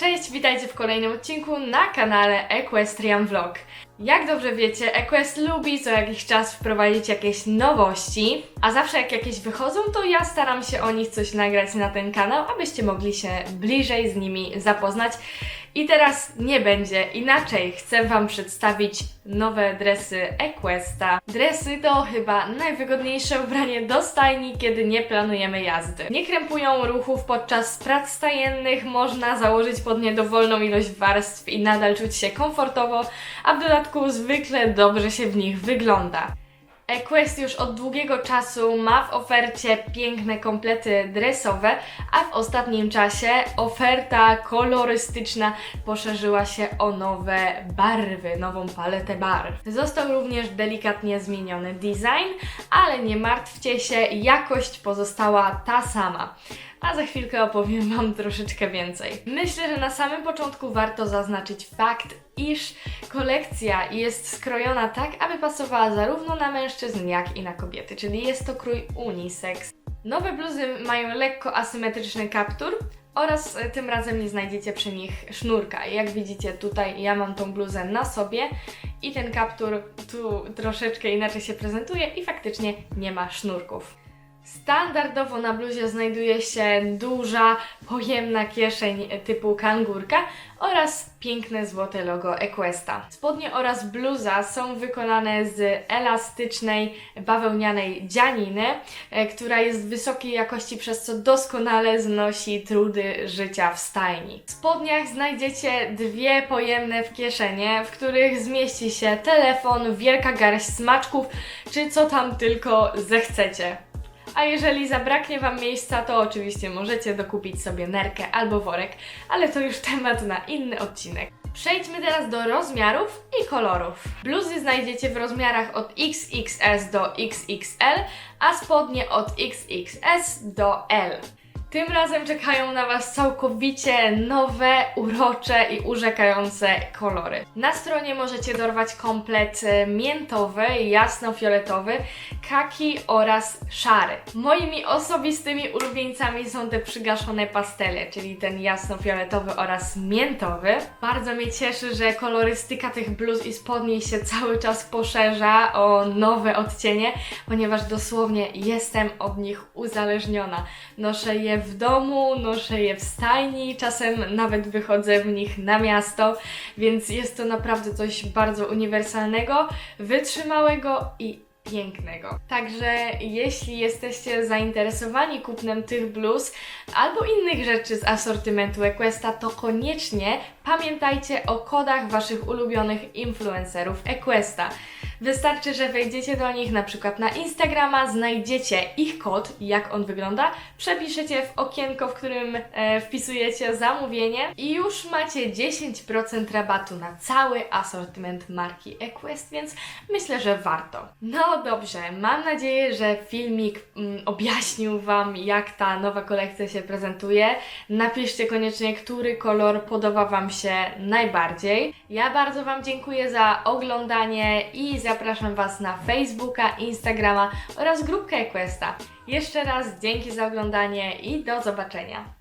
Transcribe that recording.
Cześć, witajcie w kolejnym odcinku na kanale Equestrian Vlog. Jak dobrze wiecie, Equest lubi co jakiś czas wprowadzić jakieś nowości, a zawsze jak jakieś wychodzą, to ja staram się o nich coś nagrać na ten kanał, abyście mogli się bliżej z nimi zapoznać. I teraz nie będzie inaczej. Chcę Wam przedstawić nowe dresy Equesta. Dresy to chyba najwygodniejsze ubranie do stajni, kiedy nie planujemy jazdy. Nie krępują ruchów podczas prac stajennych, można założyć pod nie dowolną ilość warstw i nadal czuć się komfortowo, a w dodatku zwykle dobrze się w nich wygląda. Equest już od długiego czasu ma w ofercie piękne komplety dresowe, a w ostatnim czasie oferta kolorystyczna poszerzyła się o nowe barwy, nową paletę barw. Został również delikatnie zmieniony design, ale nie martwcie się, jakość pozostała ta sama. A za chwilkę opowiem Wam troszeczkę więcej. Myślę, że na samym początku warto zaznaczyć fakt, iż kolekcja jest skrojona tak, aby pasowała zarówno na mężczyzn, jak i na kobiety, czyli jest to krój unisex. Nowe bluzy mają lekko asymetryczny kaptur oraz e, tym razem nie znajdziecie przy nich sznurka. Jak widzicie tutaj ja mam tą bluzę na sobie i ten kaptur tu troszeczkę inaczej się prezentuje i faktycznie nie ma sznurków. Standardowo na bluzie znajduje się duża, pojemna kieszeń typu kangurka oraz piękne złote logo Equesta. Spodnie oraz bluza są wykonane z elastycznej, bawełnianej dzianiny, e, która jest wysokiej jakości, przez co doskonale znosi trudy życia w stajni. W spodniach znajdziecie dwie pojemne w kieszenie, w których zmieści się telefon, wielka garść smaczków, czy co tam tylko zechcecie. A jeżeli zabraknie Wam miejsca, to oczywiście możecie dokupić sobie nerkę albo worek, ale to już temat na inny odcinek. Przejdźmy teraz do rozmiarów i kolorów. Bluzy znajdziecie w rozmiarach od XXS do XXL, a spodnie od XXS do L. Tym razem czekają na Was całkowicie nowe, urocze i urzekające kolory. Na stronie możecie dorwać komplet e, miętowy, jasno-fioletowy, kaki oraz szary. Moimi osobistymi ulubieńcami są te przygaszone pastele, czyli ten jasno-fioletowy oraz miętowy. Bardzo mnie cieszy, że kolorystyka tych bluz i spodni się cały czas poszerza o nowe odcienie, ponieważ dosłownie jestem od nich uzależniona. Noszę je w domu, noszę je w stajni, czasem nawet wychodzę w nich na miasto, więc jest to naprawdę coś bardzo uniwersalnego, wytrzymałego i pięknego. Także jeśli jesteście zainteresowani kupnem tych bluz albo innych rzeczy z asortymentu Equesta, to koniecznie pamiętajcie o kodach waszych ulubionych influencerów Equesta. Wystarczy, że wejdziecie do nich na przykład na Instagrama, znajdziecie ich kod, jak on wygląda, przepiszecie w okienko, w którym e, wpisujecie zamówienie i już macie 10% rabatu na cały asortyment marki Equest, więc myślę, że warto. No dobrze, mam nadzieję, że filmik mm, objaśnił Wam, jak ta nowa kolekcja się prezentuje. Napiszcie koniecznie, który kolor podoba Wam się najbardziej. Ja bardzo Wam dziękuję za oglądanie i zapraszam Was na Facebooka, Instagrama oraz grupkę Equesta. Jeszcze raz dzięki za oglądanie i do zobaczenia.